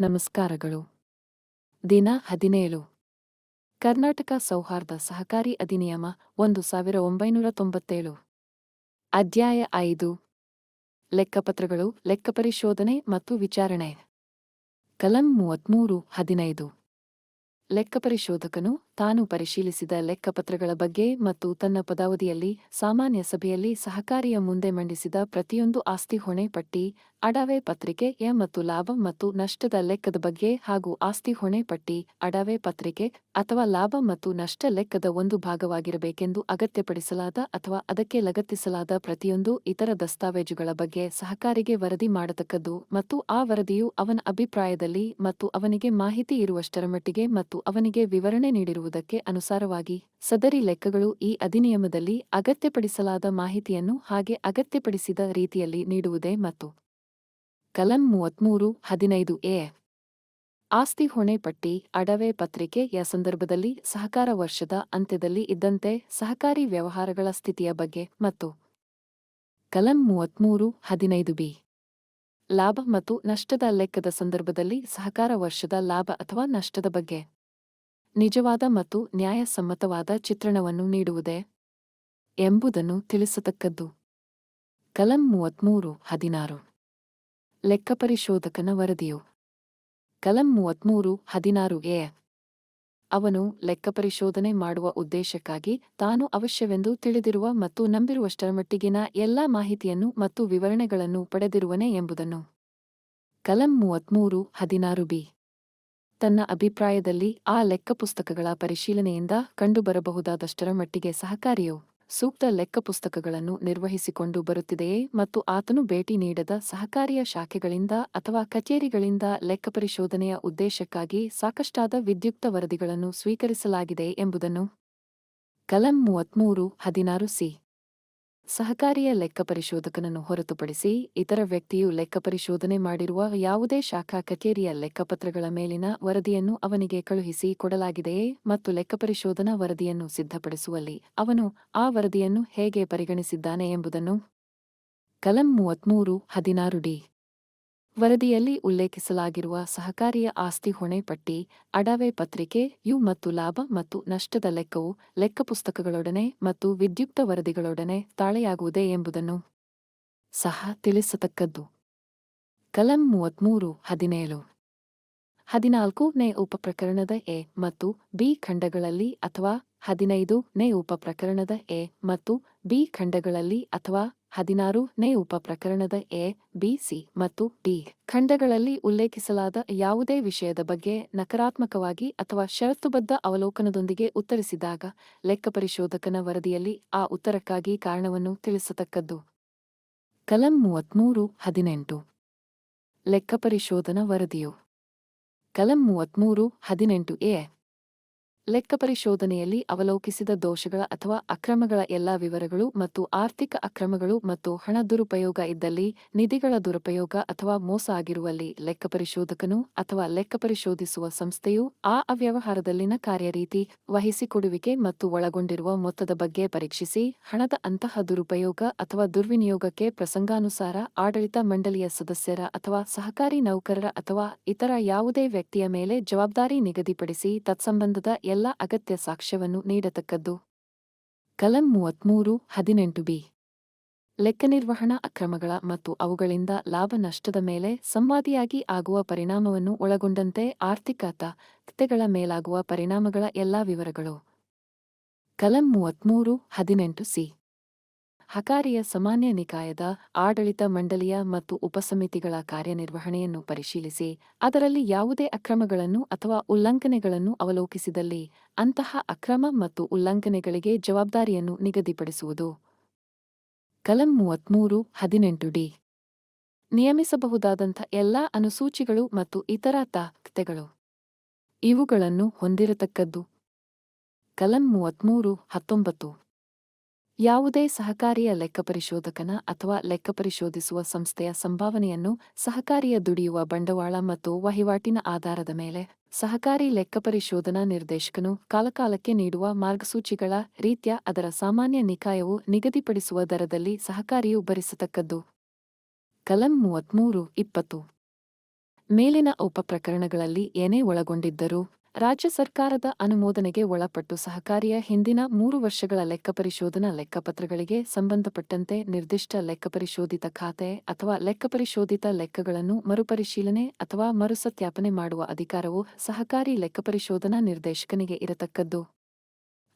ನಮಸ್ಕಾರಗಳು. ದಿನ ಹದಿನೇಳು. ಕರ್ನಾಟಕ ಸೌಹಾರ್ದ ಸಹಕಾರಿ ಅಧಿನಿಯಮ ಒಂದು ಸಾವಿರ ಒಂಬೈನೂರ ತೊಂಬತ್ತೇಳು. ಅಧ್ಯಾಯ ಐದು. ಲೆಕ್ಕಪತ್ರಗಳು ಲೆಕ್ಕಪರಿಶೋಧನೆ ಮತ್ತು ವಿಚಾರಣೆ. ಕಲಂ ಮೂವತ್ಮೂರು ಹದಿನೈದು. ಲೆಕ್ಕಪರಿಶೋಧಕನು ತಾನು ಪರಿಶೀಲಿಸಿದ ಲೆಕ್ಕಪತ್ರಗಳ ಬಗ್ಗೆ ಮತ್ತು ತನ್ನ ಪದಾವಧಿಯಲ್ಲಿ ಸಾಮಾನ್ಯ ಸಭೆಯಲ್ಲಿ ಸಹಕಾರಿಯ ಮುಂದೆ ಮಂಡಿಸಿದ ಪ್ರತಿಯೊಂದು ಆಸ್ತಿ ಹೊಣೆ ಪಟ್ಟಿ, ಅಡವೆ ಪತ್ರಿಕೆ ಎ ಮತ್ತು ಲಾಭ ಮತ್ತು ನಷ್ಟದ ಲೆಕ್ಕದ ಬಗ್ಗೆ ಹಾಗೂ ಆಸ್ತಿ ಹೊಣೆ ಪಟ್ಟಿ, ಅಡವೆ ಪತ್ರಿಕೆ ಅಥವಾ ಲಾಭ ಮತ್ತು ನಷ್ಟ ಲೆಕ್ಕದ ಒಂದು ಭಾಗವಾಗಿರಬೇಕೆಂದು ಅಗತ್ಯಪಡಿಸಲಾದ ಅಥವಾ ಅದಕ್ಕೆ ಲಗತ್ತಿಸಲಾದ ಪ್ರತಿಯೊಂದು ಇತರ ದಸ್ತಾವೇಜುಗಳ ಬಗ್ಗೆ ಸಹಕಾರಿಗೆ ವರದಿ ಮಾಡತಕ್ಕದ್ದು ಮತ್ತು ಆ ವರದಿಯು ಅವನ ಅಭಿಪ್ರಾಯದಲ್ಲಿ ಮತ್ತು ಅವನಿಗೆ ಮಾಹಿತಿ ಇರುವಷ್ಟರ ಮಟ್ಟಿಗೆ ಮತ್ತು ಅವನಿಗೆ ವಿವರಣೆ ನೀಡಿರುವುದಕ್ಕೆ ಅನುಸಾರವಾಗಿ ಸದರಿ ಲೆಕ್ಕಗಳು ಈ ಅಧಿನಿಯಮದಲ್ಲಿ ಅಗತ್ಯಪಡಿಸಲಾದ ಮಾಹಿತಿಯನ್ನು ಹಾಗೆ ಅಗತ್ಯಪಡಿಸಿದ ರೀತಿಯಲ್ಲಿ ನೀಡುವುದೇ ಮತ್ತು. ಕಲಂ ಮೂವತ್ಮೂರು, ಹದಿನೈದು ಎ. ಆಸ್ತಿ ಹೊಣೆ ಪಟ್ಟಿ, ಅಡವೆ ಪತ್ರಿಕೆಯ ಸಂದರ್ಭದಲ್ಲಿ ಸಹಕಾರ ವರ್ಷದ ಅಂತ್ಯದಲ್ಲಿ ಇದ್ದಂತೆ ಸಹಕಾರಿ ವ್ಯವಹಾರಗಳ ಸ್ಥಿತಿಯ ಬಗ್ಗೆ ಮತ್ತು. ಕಲಂ ಮೂವತ್ಮೂರು, ಹದಿನೈದು ಬಿ. ಲಾಭ ಮತ್ತು ನಷ್ಟದ ಲೆಕ್ಕದ ಸಂದರ್ಭದಲ್ಲಿ ಸಹಕಾರ ವರ್ಷದ ಲಾಭ ಅಥವಾ ನಷ್ಟದ ಬಗ್ಗೆ. ನಿಜವಾದ ಮತ್ತು ನ್ಯಾಯಸಮ್ಮತವಾದ ಚಿತ್ರಣವನ್ನು ನೀಡುವುದೇ ಎಂಬುದನ್ನು ತಿಳಿಸತಕ್ಕದ್ದು. ಕಲಂ ಮೂವತ್ಮೂರು, ಹದಿನಾರು. ಲೆಕ್ಕಪರಿಶೋಧಕನ ವರದಿಯು. ಕಲಂ ಮೂವತ್ಮೂರು, ಹದಿನಾರು ಎ. ಅವನು ಲೆಕ್ಕಪರಿಶೋಧನೆ ಮಾಡುವ ಉದ್ದೇಶಕ್ಕಾಗಿ ತಾನು ಅವಶ್ಯವೆಂದು ತಿಳಿದಿರುವ ಮತ್ತು ನಂಬಿರುವಷ್ಟರ ಮಟ್ಟಿಗಿನ ಎಲ್ಲಾ ಮಾಹಿತಿಯನ್ನು ಮತ್ತು ವಿವರಣೆಗಳನ್ನು ಪಡೆದಿರುವನೆ ಎಂಬುದನ್ನು. ಕಲಂ ಮೂವತ್ಮೂರು, ಹದಿನಾರು ಬಿ. ತನ್ನ ಅಭಿಪ್ರಾಯದಲ್ಲಿ ಆ ಲೆಕ್ಕಪುಸ್ತಕಗಳ ಪರಿಶೀಲನೆಯಿಂದ ಕಂಡುಬರಬಹುದಾದಷ್ಟರ ಮಟ್ಟಿಗೆ ಸಹಕಾರಿಯು ಸೂಕ್ತ ಲೆಕ್ಕಪುಸ್ತಕಗಳನ್ನು ನಿರ್ವಹಿಸಿಕೊಂಡು ಬರುತ್ತಿದೆಯೇ ಮತ್ತು ಆತನು ಭೇಟಿ ನೀಡದ ಸಹಕಾರಿಯ ಶಾಖೆಗಳಿಂದ ಅಥವಾ ಕಚೇರಿಗಳಿಂದ ಲೆಕ್ಕಪರಿಶೋಧನೆಯ ಉದ್ದೇಶಕ್ಕಾಗಿ ಸಾಕಷ್ಟಾದ ವಿದ್ಯುಕ್ತ ವರದಿಗಳನ್ನು ಸ್ವೀಕರಿಸಲಾಗಿದೆ ಎಂಬುದನ್ನು. ಕಲಂ ಮೂವತ್ಮೂರು, ಹದಿನಾರು ಸಿ. ಸಹಕಾರಿಯ ಲೆಕ್ಕಪರಿಶೋಧಕನನ್ನು ಹೊರತುಪಡಿಸಿ ಇತರ ವ್ಯಕ್ತಿಯು ಲೆಕ್ಕಪರಿಶೋಧನೆ ಮಾಡಿರುವ ಯಾವುದೇ ಶಾಖಾ ಕಚೇರಿಯ ಲೆಕ್ಕಪತ್ರಗಳ ಮೇಲಿನ ವರದಿಯನ್ನು ಅವನಿಗೆ ಕಳುಹಿಸಿ ಕೊಡಲಾಗಿದೆಯೇ ಮತ್ತು ಲೆಕ್ಕಪರಿಶೋಧನಾ ವರದಿಯನ್ನು ಸಿದ್ಧಪಡಿಸುವಲ್ಲಿ ಅವನು ಆ ವರದಿಯನ್ನು ಹೇಗೆ ಪರಿಗಣಿಸಿದ್ದಾನೆ ಎಂಬುದನ್ನು. ಕಲಂ ಮೂವತ್ಮೂರು, ಹದಿನಾರು ಡಿ. ವರದಿಯಲ್ಲಿ ಉಲ್ಲೇಖಿಸಲಾಗಿರುವ ಸಹಕಾರಿಯ ಆಸ್ತಿ ಹೊಣೆ ಪಟ್ಟಿ, ಅಡವೆ ಪತ್ರಿಕೆ, ಯು ಮತ್ತು ಲಾಭ ಮತ್ತು ನಷ್ಟದ ಲೆಕ್ಕವು ಲೆಕ್ಕಪುಸ್ತಕಗಳೊಡನೆ ಮತ್ತು ವಿದ್ಯುಕ್ತ ವರದಿಗಳೊಡನೆ ತಾಳೆಯಾಗುವುದೇ ಎಂಬುದನ್ನು ಸಹ ತಿಳಿಸತಕ್ಕದ್ದು. ಕಲಂ ಮೂವತ್ಮೂರು, ಹದಿನೇಳು. ಹದಿನಾಲ್ಕು ನೇ ಉಪಪ್ರಕರಣದ ಎ ಮತ್ತು ಬಿ ಖಂಡಗಳಲ್ಲಿ ಅಥವಾ ಹದಿನೈದು ನೇ ಉಪಪ್ರಕರಣದ ಎ ಮತ್ತು ಬಿ ಖಂಡಗಳಲ್ಲಿ ಅಥವಾ ಹದಿನಾರು ನೇ ಉಪಪ್ರಕರಣದ ಎ, ಬಿ, ಸಿ ಮತ್ತು ಡಿ ಖಂಡಗಳಲ್ಲಿ ಉಲ್ಲೇಖಿಸಲಾದ ಯಾವುದೇ ವಿಷಯದ ಬಗ್ಗೆ ನಕಾರಾತ್ಮಕವಾಗಿ ಅಥವಾ ಷರತ್ತುಬದ್ಧ ಅವಲೋಕನದೊಂದಿಗೆ ಉತ್ತರಿಸಿದಾಗ ಲೆಕ್ಕಪರಿಶೋಧಕನ ವರದಿಯಲ್ಲಿ ಆ ಉತ್ತರಕ್ಕಾಗಿ ಕಾರಣವನ್ನು ತಿಳಿಸತಕ್ಕದ್ದು. ಕಲಂ ಮೂವತ್ಮೂರು ಹದಿನೆಂಟು. ಲೆಕ್ಕಪರಿಶೋಧನ ವರದಿಯು. ಕಲಂ ಮೂವತ್ಮೂರು ಹದಿನೆಂಟು ಎ ಲೆಕ್ಕಪರಿಶೋಧನೆಯಲ್ಲಿ ಅವಲೋಕಿಸಿದ ದೋಷಗಳ ಅಥವಾ ಅಕ್ರಮಗಳ ಎಲ್ಲಾ ವಿವರಗಳು ಮತ್ತು ಆರ್ಥಿಕ ಅಕ್ರಮಗಳು ಮತ್ತು ಹಣ ದುರುಪಯೋಗ ಇದ್ದಲ್ಲಿ ನಿಧಿಗಳ ದುರುಪಯೋಗ ಅಥವಾ ಮೋಸ ಆಗಿರುವಲ್ಲಿ ಲೆಕ್ಕಪರಿಶೋಧಕನು ಅಥವಾ ಲೆಕ್ಕಪರಿಶೋಧಿಸುವ ಸಂಸ್ಥೆಯು ಆ ಅವ್ಯವಹಾರದಲ್ಲಿನ ಕಾರ್ಯರೀತಿ ವಹಿಸಿಕೊಡುವಿಕೆ ಮತ್ತು ಒಳಗೊಂಡಿರುವ ಮೊತ್ತದ ಬಗ್ಗೆ ಪರೀಕ್ಷಿಸಿ ಹಣದ ಅಂತಹ ದುರುಪಯೋಗ ಅಥವಾ ದುರ್ವಿನಿಯೋಗಕ್ಕೆ ಪ್ರಸಂಗಾನುಸಾರ ಆಡಳಿತ ಮಂಡಳಿಯ ಸದಸ್ಯರ ಅಥವಾ ಸಹಕಾರಿ ನೌಕರರ ಅಥವಾ ಇತರ ಯಾವುದೇ ವ್ಯಕ್ತಿಯ ಮೇಲೆ ಜವಾಬ್ದಾರಿ ನಿಗದಿಪಡಿಸಿ ತತ್ಸಂಬಂಧದ ಎಲ್ಲ ಅಗತ್ಯ ಸಾಕ್ಷ್ಯವನ್ನು ನೀಡತಕ್ಕದ್ದು. ಕಲಂ ಮೂವತ್ಮೂರು, ಹದಿನೆಂಟು ಬಿ. ಲೆಕ್ಕನಿರ್ವಹಣಾ ಅಕ್ರಮಗಳ ಮತ್ತು ಅವುಗಳಿಂದ ಲಾಭ ನಷ್ಟದ ಮೇಲೆ ಸಂವಾದಿಯಾಗಿ ಆಗುವ ಪರಿಣಾಮವನ್ನು ಒಳಗೊಂಡಂತೆ ಆರ್ಥಿಕತೆಗಳ ಮೇಲಾಗುವ ಪರಿಣಾಮಗಳ ಎಲ್ಲಾ ವಿವರಗಳು. ಕಲಂ ಮೂವತ್ಮೂರು, ಹದಿನೆಂಟು ಸಿ. ಹಕಾರಿಯ ಸಾಮಾನ್ಯ ನಿಕಾಯದ ಆಡಳಿತ ಮಂಡಳಿಯ ಮತ್ತು ಉಪಸಮಿತಿಗಳ ಕಾರ್ಯನಿರ್ವಹಣೆಯನ್ನು ಪರಿಶೀಲಿಸಿ, ಅದರಲ್ಲಿ ಯಾವುದೇ ಅಕ್ರಮಗಳನ್ನು ಅಥವಾ ಉಲ್ಲಂಘನೆಗಳನ್ನು ಅವಲೋಕಿಸಿದಲ್ಲಿ ಅಂತಹ ಅಕ್ರಮ ಮತ್ತು ಉಲ್ಲಂಘನೆಗಳಿಗೆ ಜವಾಬ್ದಾರಿಯನ್ನು ನಿಗದಿಪಡಿಸುವುದು. ಕಲಂ ಮೂವತ್ಮೂರು, ಹದಿನೆಂಟು ಡಿ. ನಿಯಮಿಸಬಹುದಾದಂಥ ಎಲ್ಲಾ ಅನುಸೂಚಿಗಳು ಮತ್ತು ಇತರ ತಾಕ್ತೆಗಳು ಇವುಗಳನ್ನು ಹೊಂದಿರತಕ್ಕದ್ದು. ಕಲಂ ಮೂವತ್ಮೂರು, ಹತ್ತೊಂಬತ್ತು. ಯಾವುದೇ ಸಹಕಾರಿಯ ಲೆಕ್ಕಪರಿಶೋಧಕನ ಅಥವಾ ಲೆಕ್ಕಪರಿಶೋಧಿಸುವ ಸಂಸ್ಥೆಯ ಸಂಭಾವನೆಯನ್ನು ಸಹಕಾರಿಯ ದುಡಿಯುವ ಬಂಡವಾಳ ಮತ್ತು ವಹಿವಾಟಿನ ಆಧಾರದ ಮೇಲೆ ಸಹಕಾರಿ ಲೆಕ್ಕಪರಿಶೋಧನಾ ನಿರ್ದೇಶಕನು ಕಾಲಕಾಲಕ್ಕೆ ನೀಡುವ ಮಾರ್ಗಸೂಚಿಗಳ ರೀತ್ಯ ಅದರ ಸಾಮಾನ್ಯ ನಿಕಾಯವು ನಿಗದಿಪಡಿಸುವ ದರದಲ್ಲಿ ಸಹಕಾರಿಯು ಭರಿಸತಕ್ಕದ್ದು. ಕಲಂ ಮೂವತ್ಮೂರು ಇಪ್ಪತ್ತು. ಮೇಲಿನ ಉಪಪ್ರಕರಣಗಳಲ್ಲಿ ಏನೇ ಒಳಗೊಂಡಿದ್ದರೂ ರಾಜ್ಯ ಸರ್ಕಾರದ ಅನುಮೋದನೆಗೆ ಒಳಪಟ್ಟು ಸಹಕಾರಿಯ ಹಿಂದಿನ ಮೂರು ವರ್ಷಗಳ ಲೆಕ್ಕಪರಿಶೋಧನಾ ಲೆಕ್ಕಪತ್ರಗಳಿಗೆ ಸಂಬಂಧಪಟ್ಟಂತೆ ನಿರ್ದಿಷ್ಟ ಲೆಕ್ಕಪರಿಶೋಧಿತ ಖಾತೆ ಅಥವಾ ಲೆಕ್ಕಪರಿಶೋಧಿತ ಲೆಕ್ಕಗಳನ್ನು ಮರುಪರಿಶೀಲನೆ ಅಥವಾ ಮರುಸತ್ಯಾಪನೆ ಮಾಡುವ ಅಧಿಕಾರವು ಸಹಕಾರಿ ಲೆಕ್ಕಪರಿಶೋಧನಾ ನಿರ್ದೇಶಕನಿಗೆ ಇರತಕ್ಕದ್ದು.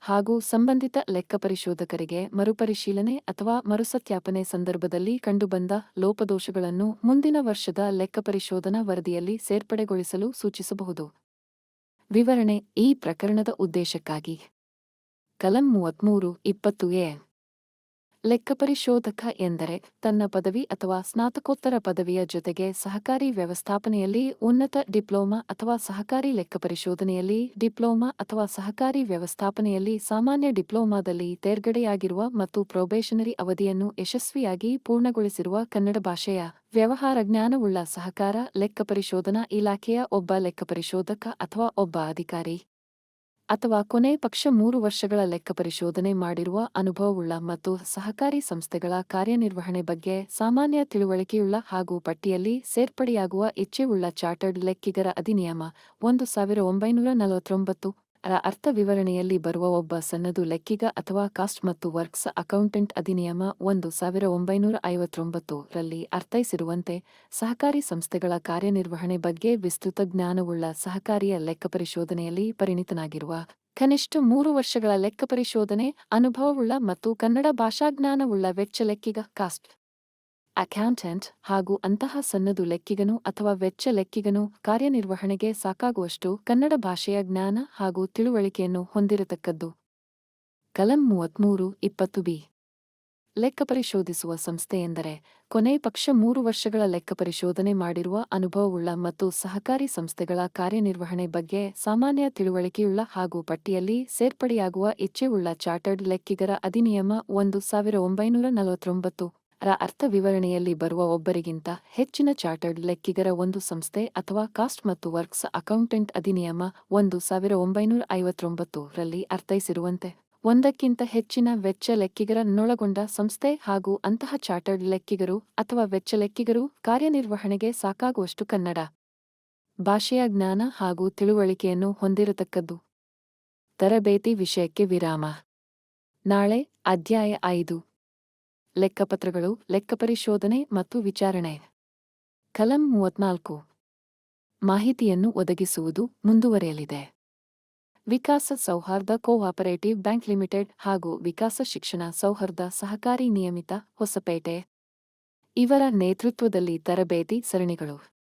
ಹಾಗೂ ಸಂಬಂಧಿತ ಲೆಕ್ಕಪರಿಶೋಧಕರಿಗೆ ಮರುಪರಿಶೀಲನೆ ಅಥವಾ ಮರುಸತ್ಯಾಪನೆ ಸಂದರ್ಭದಲ್ಲಿ ಕಂಡುಬಂದ ಲೋಪದೋಷಗಳನ್ನು ಮುಂದಿನ ವರ್ಷದ ಲೆಕ್ಕಪರಿಶೋಧನಾ ವರದಿಯಲ್ಲಿ ಸೇರ್ಪಡೆಗೊಳಿಸಲು ಸೂಚಿಸಬಹುದು. ವಿವರಣೆ ಈ ಪ್ರಕರಣದ ಉದ್ದೇಶಕ್ಕಾಗಿ. ಕಲಂ ಮೂವತ್ಮೂರು ಇಪ್ಪತ್ತು ಎ. ಲೆಕ್ಕಪರಿಶೋಧಕ ಎಂದರೆ ತನ್ನ ಪದವಿ ಅಥವಾ ಸ್ನಾತಕೋತ್ತರ ಪದವಿಯ ಜೊತೆಗೆ ಸಹಕಾರಿ ವ್ಯವಸ್ಥಾಪನೆಯಲ್ಲಿ ಉನ್ನತ ಡಿಪ್ಲೊಮಾ ಅಥವಾ ಸಹಕಾರಿ ಲೆಕ್ಕಪರಿಶೋಧನೆಯಲ್ಲಿ ಡಿಪ್ಲೊಮಾ ಅಥವಾ ಸಹಕಾರಿ ವ್ಯವಸ್ಥಾಪನೆಯಲ್ಲಿ ಸಾಮಾನ್ಯ ಡಿಪ್ಲೊಮಾದಲ್ಲಿ ತೇರ್ಗಡೆಯಾಗಿರುವ ಮತ್ತು ಪ್ರೊಬೇಷನರಿ ಅವಧಿಯನ್ನು ಯಶಸ್ವಿಯಾಗಿ ಪೂರ್ಣಗೊಳಿಸಿರುವ ಕನ್ನಡ ಭಾಷೆಯ ವ್ಯವಹಾರ ಜ್ಞಾನವುಳ್ಳ ಸಹಕಾರ ಲೆಕ್ಕಪರಿಶೋಧನಾ ಇಲಾಖೆಯ ಒಬ್ಬ ಲೆಕ್ಕಪರಿಶೋಧಕ ಅಥವಾ ಒಬ್ಬ ಅಧಿಕಾರಿ. ಅಥವಾ ಕೊನೆ ಪಕ್ಷ ಮೂರು ವರ್ಷಗಳ ಲೆಕ್ಕ ಪರಿಶೋಧನೆ ಮಾಡಿರುವ ಅನುಭವವುಳ್ಳ ಮತ್ತು ಸಹಕಾರಿ ಸಂಸ್ಥೆಗಳ ಕಾರ್ಯನಿರ್ವಹಣೆ ಬಗ್ಗೆ ಸಾಮಾನ್ಯ ತಿಳುವಳಿಕೆಯುಳ್ಳ ಹಾಗೂ ಪಟ್ಟಿಯಲ್ಲಿ ಸೇರ್ಪಡೆಯಾಗುವ ಇಚ್ಛೆಯುಳ್ಳ ಚಾರ್ಟರ್ಡ್ ಲೆಕ್ಕಿಗರ ಅಧಿನಿಯಮ ಒಂದು ಸಾವಿರ ಒಂಬೈನೂರ ನಲವತ್ತೊಂಬತ್ತು ಅರ್ಥ ವಿವರಣೆಯಲ್ಲಿ ಬರುವ ಒಬ್ಬ ಸನ್ನದು ಲೆಕ್ಕಿಗ ಅಥವಾ ಕಾಸ್ಟ್ ಮತ್ತು ವರ್ಕ್ಸ್ ಅಕೌಂಟೆಂಟ್ ಅಧಿನಿಯಮ ಒಂದು ಸಾವಿರ ಒಂಬೈನೂರ ಐವತ್ತೊಂಬತ್ತು ರಲ್ಲಿ ಅರ್ಥೈಸಿರುವಂತೆ ಸಹಕಾರಿ ಸಂಸ್ಥೆಗಳ ಕಾರ್ಯನಿರ್ವಹಣೆ ಬಗ್ಗೆ ವಿಸ್ತೃತ ಜ್ಞಾನವುಳ್ಳ ಸಹಕಾರಿಯ ಲೆಕ್ಕಪರಿಶೋಧನೆಯಲ್ಲಿ ಪರಿಣಿತನಾಗಿರುವ ಕನಿಷ್ಠ ಮೂರು ವರ್ಷಗಳ ಲೆಕ್ಕಪರಿಶೋಧನೆ ಅನುಭವವುಳ್ಳ ಮತ್ತು ಕನ್ನಡ ಭಾಷಾಜ್ಞಾನವುಳ್ಳ ವೆಚ್ಚ ಲೆಕ್ಕಿಗ ಕಾಸ್ಟ್. ಅಕೌಂಟೆಂಟ್ ಹಾಗೂ ಅಂತಹ ಸನ್ನದು ಲೆಕ್ಕಿಗನು ಅಥವಾ ವೆಚ್ಚ ಲೆಕ್ಕಿಗನು ಕಾರ್ಯನಿರ್ವಹಣೆಗೆ ಸಾಕಾಗುವಷ್ಟು ಕನ್ನಡ ಭಾಷೆಯ ಜ್ಞಾನ ಹಾಗೂ ತಿಳುವಳಿಕೆಯನ್ನು ಹೊಂದಿರತಕ್ಕದ್ದು. ಕಲಂ ಮೂವತ್ಮೂರು, ಇಪ್ಪತ್ತು ಬಿ. ಲೆಕ್ಕಪರಿಶೋಧಿಸುವ ಸಂಸ್ಥೆ ಎಂದರೆ ಕೊನೆ ಪಕ್ಷ ಮೂರು ವರ್ಷಗಳ ಲೆಕ್ಕಪರಿಶೋಧನೆ ಮಾಡಿರುವ ಅನುಭವವುಳ್ಳ ಮತ್ತು ಸಹಕಾರಿ ಸಂಸ್ಥೆಗಳ ಕಾರ್ಯನಿರ್ವಹಣೆ ಬಗ್ಗೆ ಸಾಮಾನ್ಯ ತಿಳುವಳಿಕೆಯುಳ್ಳ ಹಾಗೂ ಪಟ್ಟಿಯಲ್ಲಿ ಸೇರ್ಪಡೆಯಾಗುವ ಇಚ್ಛೆಯುಳ್ಳ ಚಾರ್ಟರ್ಡ್ ಲೆಕ್ಕಿಗರ ಅಧಿನಿಯಮ ಒಂದು ಸಾವಿರ ಒಂಬೈನೂರ ನಲವತ್ತೊಂಬತ್ತು. ರ ಅರ್ಥ ವಿವರಣೆಯಲ್ಲಿ ಬರುವ ಒಬ್ಬರಿಗಿಂತ ಹೆಚ್ಚಿನ ಚಾರ್ಟರ್ಡ್ ಲೆಕ್ಕಿಗರ ಒಂದು ಸಂಸ್ಥೆ ಅಥವಾ ಕಾಸ್ಟ್ ಮತ್ತು ವರ್ಕ್ಸ್ ಅಕೌಂಟೆಂಟ್ ಅಧಿನಿಯಮ ಒಂದು ಸಾವಿರ ಒಂಬೈನೂರ ಐವತ್ತೊಂಬತ್ತು ರಲ್ಲಿ ಅರ್ಥೈಸಿರುವಂತೆ. ಒಂದಕ್ಕಿಂತ ಹೆಚ್ಚಿನ ವೆಚ್ಚ ಲೆಕ್ಕಿಗರನ್ನೊಳಗೊಂಡ ಸಂಸ್ಥೆ ಹಾಗೂ ಅಂತಹ ಚಾರ್ಟರ್ಡ್ ಲೆಕ್ಕಿಗರು ಅಥವಾ ವೆಚ್ಚ ಲೆಕ್ಕಿಗರು ಕಾರ್ಯನಿರ್ವಹಣೆಗೆ ಸಾಕಾಗುವಷ್ಟು ಕನ್ನಡ. ಭಾಷೆಯ ಜ್ಞಾನ ಹಾಗೂ ತಿಳುವಳಿಕೆಯನ್ನು ಹೊಂದಿರತಕ್ಕದ್ದು. ತರಬೇತಿ ವಿಷಯಕ್ಕೆ ವಿರಾಮ. ನಾಳೆ ಅಧ್ಯಾಯ ಐದು. ಲೆಕ್ಕಪತ್ರಗಳು, ಲೆಕ್ಕಪರಿಶೋಧನೆ ಮತ್ತು ವಿಚಾರಣೆ. ಕಲಂ ಮೂವತ್ನಾಲ್ಕು. ಮಾಹಿತಿಯನ್ನು ಒದಗಿಸುವುದು ಮುಂದುವರೆಯಲಿದೆ. ವಿಕಾಸ ಸೌಹಾರ್ದ ಕೋಆಪರೇಟಿವ್ ಬ್ಯಾಂಕ್ ಲಿಮಿಟೆಡ್ ಹಾಗೂ ವಿಕಾಸ ಶಿಕ್ಷಣ ಸೌಹಾರ್ದ ಸಹಕಾರಿ ನಿಯಮಿತ ಹೊಸಪೇಟೆ. ಇವರ ನೇತೃತ್ವದಲ್ಲಿ ತರಬೇತಿ ಸರಣಿಗಳು.